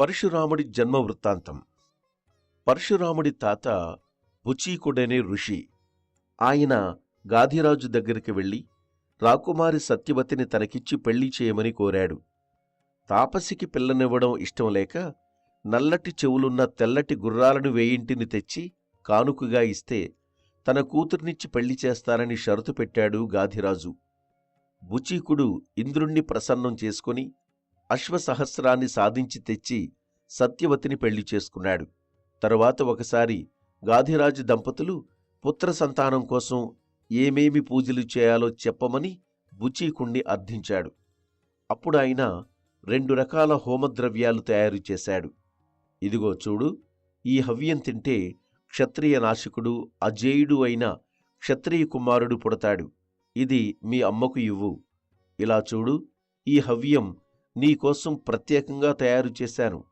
పరశురాముడి జన్మ వృత్తాంతం. పరశురాముడి తాత బుచీకుడనే ఋషి. ఆయన గాధిరాజు దగ్గరికి వెళ్ళి రాకుమారి సత్యవతిని తనకిచ్చి పెళ్ళి చేయమని కోరాడు. తాపసికి పిల్లనివ్వడం ఇష్టం లేక నల్లటి చెవులున్న తెల్లటి గుర్రాలను వేయింటిని తెచ్చి కానుకగా ఇస్తే తన కూతుర్నిచ్చి పెళ్ళి చేస్తానని షరతు పెట్టాడు గాధిరాజు. బుచీకుడు ఇంద్రుణ్ణి ప్రసన్నం చేసుకుని అశ్వసహస్రాన్ని సాధించి తెచ్చి సత్యవతిని పెళ్ళి చేసుకున్నాడు. తరువాత ఒకసారి గాధిరాజు దంపతులు పుత్ర సంతానం కోసం ఏమేమి పూజలు చేయాలో చెప్పమని బుచీకుణ్ణి అర్థించాడు. అప్పుడు ఆయన రెండు రకాల హోమద్రవ్యాలు తయారు చేశాడు. ఇదిగో చూడు ఈ హవ్యం తింటే క్షత్రియ నాశకుడు అజేయుడు అయిన క్షత్రియ కుమారుడు పుడతాడు. ఇది మీ అమ్మకు ఇవ్వు. ఇలా చూడు ఈ హవ్యం నీకోసం ప్రత్యేకంగా తయారు చేశాను.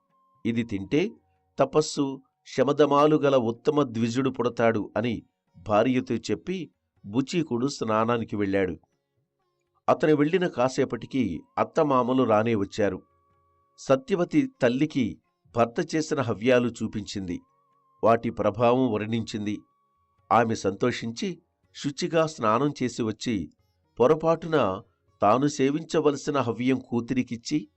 ఇది తింటే తపస్సు శమదమాలు గల ఉత్తమ ద్విజుడు పుడతాడు అని భార్యతో చెప్పి బుచీకుడు స్నానానికి వెళ్ళాడు. అతను వెళ్ళిన కాసేపటికి అత్తమామలు రానే వచ్చారు. సత్యవతి తల్లికి భర్త చేసిన హవ్యాలు చూపించింది. వాటి ప్రభావం వర్ణించింది. ఆమె సంతోషించి శుచిగా స్నానం చేసి వచ్చి పొరపాటున తాను సేవించవలసిన హవ్యం కూతురికిచ్చి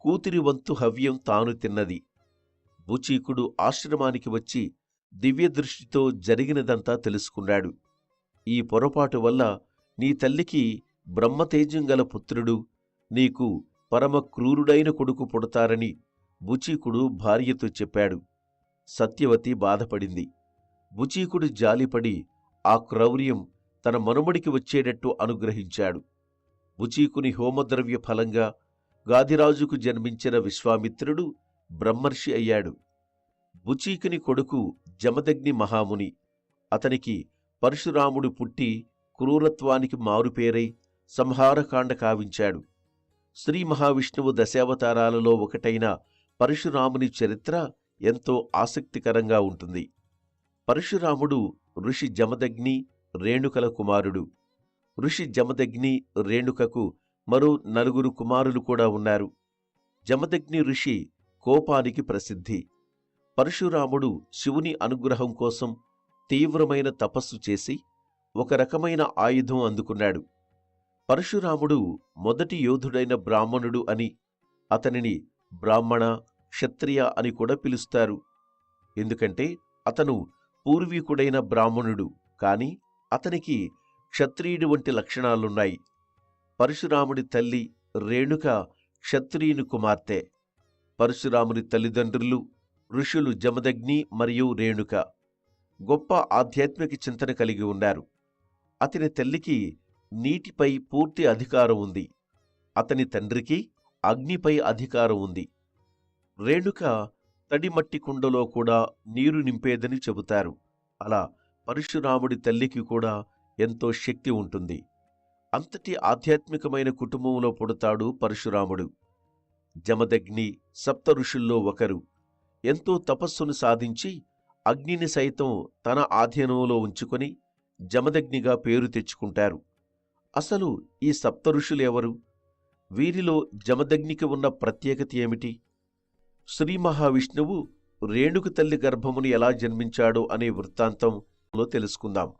కూతురి వంతు హవ్యం తాను తిన్నది. బుచీకుడు ఆశ్రమానికి వచ్చి దివ్యదృష్టితో జరిగినదంతా తెలుసుకున్నాడు. ఈ పొరపాటు వల్ల నీ తల్లికి బ్రహ్మతేజం గల పుత్రుడు నీకు పరమ క్రూరుడైన కొడుకు పుడతారని బుచీకుడు భార్యతో చెప్పాడు. సత్యవతి బాధపడింది. బుచీకుడు జాలిపడి ఆ క్రౌర్యం తన మనుమడికి వచ్చేటట్టు అనుగ్రహించాడు. ముచీకుని హోమద్రవ్య ఫలంగా గాదిరాజుకు జన్మించిన విశ్వామిత్రుడు బ్రహ్మర్షి అయ్యాడు. బుచీకుని కొడుకు జమదగ్ని మహాముని అతనికి పరశురాముడు పుట్టి క్రూరత్వానికి మారుపేరై సంహారకాండ కావించాడు. శ్రీ మహావిష్ణువు దశావతారాలలో ఒకటైన పరశురాముని చరిత్ర ఎంతో ఆసక్తికరంగా ఉంటుంది. పరశురాముడు ఋషి జమదగ్ని రేణుకల కుమారుడు. ఋషి జమదగ్ని రేణుకకు మరో నలుగురు కుమారులు కూడా ఉన్నారు. జమదగ్ని ఋషి కోపానికి ప్రసిద్ధి. పరశురాముడు శివుని అనుగ్రహం కోసం తీవ్రమైన తపస్సు చేసి ఒక రకమైన ఆయుధం అందుకున్నాడు. పరశురాముడు మొదటి యోధుడైన బ్రాహ్మణుడు అని అతనిని బ్రాహ్మణ క్షత్రియ అని కూడా పిలుస్తారు. ఎందుకంటే అతను పూర్వీకుడైన బ్రాహ్మణుడు కాని అతనికి క్షత్రియుడి వంటి లక్షణాలున్నాయి. పరశురాముడి తల్లి రేణుక క్షత్రియుని కుమార్తె. పరశురాముని తల్లిదండ్రులు ఋషులు జమదగ్ని మరియు రేణుక. గొప్ప ఆధ్యాత్మిక చింతన కలిగి ఉన్నారు. అతని తల్లికి నీటిపై పూర్తి అధికారం ఉంది. అతని తండ్రికి అగ్నిపై అధికారం ఉంది. రేణుక తడిమట్టి కుండలో కూడా నీరు నింపేదని చెబుతారు. అలా పరశురాముడి తల్లికి కూడా ఎంతో శక్తి ఉంటుంది. అంతటి ఆధ్యాత్మికమైన కుటుంబంలో పుడతాడు పరశురాముడు. జమదగ్ని సప్త ఋషుల్లో ఒకరు. ఎంతో తపస్సును సాధించి అగ్నిని సైతం తన ఆధీనంలో ఉంచుకొని జమదగ్నిగా పేరు తెచ్చుకుంటారు. అసలు ఈ సప్త ఋషులెవరు? వీరిలో జమదగ్నికి ఉన్న ప్రత్యేకత ఏమిటి? శ్రీ మహావిష్ణువు రేణుకు తల్లి గర్భముని ఎలా జన్మించాడో అనే వృత్తాంతంలో తెలుసుకుందాం.